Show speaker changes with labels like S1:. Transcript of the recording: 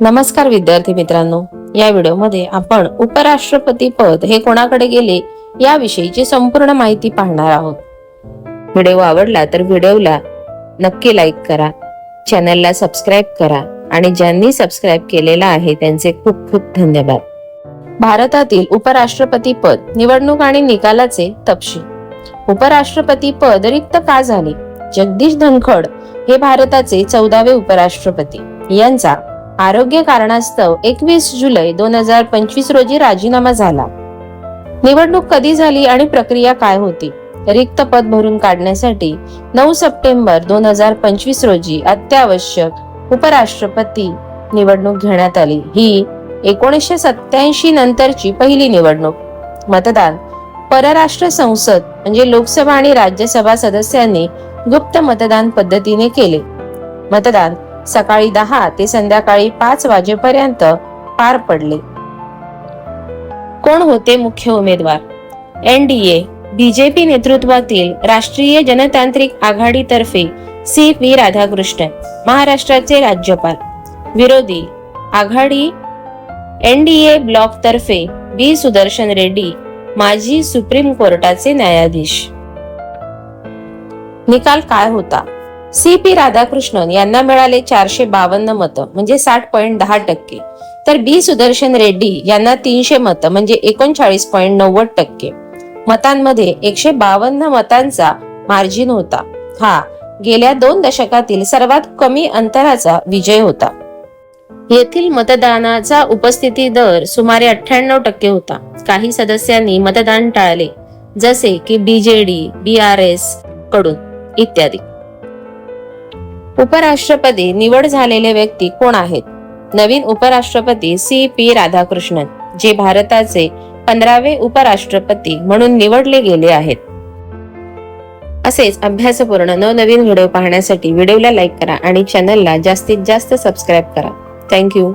S1: नमस्कार विद्यार्थी मित्रांनो या व्हिडिओमध्ये आपण उपराष्ट्रपती पद हे कोणाकडे गेले याविषयीची संपूर्ण माहिती पाहणार आहोत. व्हिडिओ आवडला तर व्हिडिओला नक्की लाईक करा चॅनलला सबस्क्राईब करा आणि ज्यांनी सबस्क्राईब केलेला आहे त्यांचे खूप खूप धन्यवाद. भारतातील उपराष्ट्रपती पद निवडणूक आणि निकालाचे तपशील. उपराष्ट्रपती पद रिक्त का झाले? जगदीश धनखड हे भारताचे चौदावे उपराष्ट्रपती. यांचा आरोग्य कारणास्तव एकवीस जुलै दोन हजार पंचवीस रोजी राजीनामा झाला. निवडणूक कधी झाली आणि प्रक्रिया काय होती? रिक्त पद भरून काढण्यासाठी नऊ सप्टेंबर दोन हजार पंचवीस रोजी अत्यावश्यक उपराष्ट्रपती निवडणूक घेण्यात आली. ही एकोणीसशे सत्याऐंशी नंतरची पहिली निवडणूक. मतदान. परराष्ट्र संसद म्हणजे लोकसभा आणि राज्यसभा सदस्यांनी गुप्त मतदान पद्धतीने केले. मतदान. सकाळी दहा ते संध्याकाळी पाच वाजेपर्यंत पार पडले. कोण होते मुख्य उमेदवार? एनडीए बीजेपी नेतृत्वातील राष्ट्रीय जनतांत्रिक आघाडीतर्फे सी पी राधाकृष्णन महाराष्ट्राचे राज्यपाल. विरोधी आघाडी एनडीए ब्लॉक तर्फे बी सुदर्शन रेड्डी माजी सुप्रीम कोर्टाचे न्यायाधीश. निकाल काय होता? सी पी राधाकृष्णन यांना मिळाले चारशे बावन्न मतं म्हणजे साठ पॉईंट दहा टक्के. तर बी सुदर्शन रेड्डी यांना तीनशे मतं म्हणजे एकोणचाळीस पॉईंट नव्वद टक्के. मतांमध्ये एकशे बावन्न मतांचा मार्जिन होता. हा गेल्या दोन दशकातील सर्वात कमी अंतराचा विजय होता. येथील मतदानाचा उपस्थिती दर सुमारे अठ्ठ्याण्णव टक्के होता. काही सदस्यांनी मतदान टाळले जसे की बीजेडी बी आर एसकडून इत्यादी. उपराष्ट्रपती निवड झालेले व्यक्ती कोण आहेत? नवीन उपराष्ट्रपती सी. पी. राधाकृष्णन जे भारताचे पंधरावे उपराष्ट्रपती म्हणून निवडले गेले आहेत. असेच अभ्यासपूर्ण नवनवीन व्हिडिओ पाहण्यासाठी व्हिडिओला लाईक करा आणि चॅनलला जास्तीत जास्त सबस्क्राईब करा. थँक्यू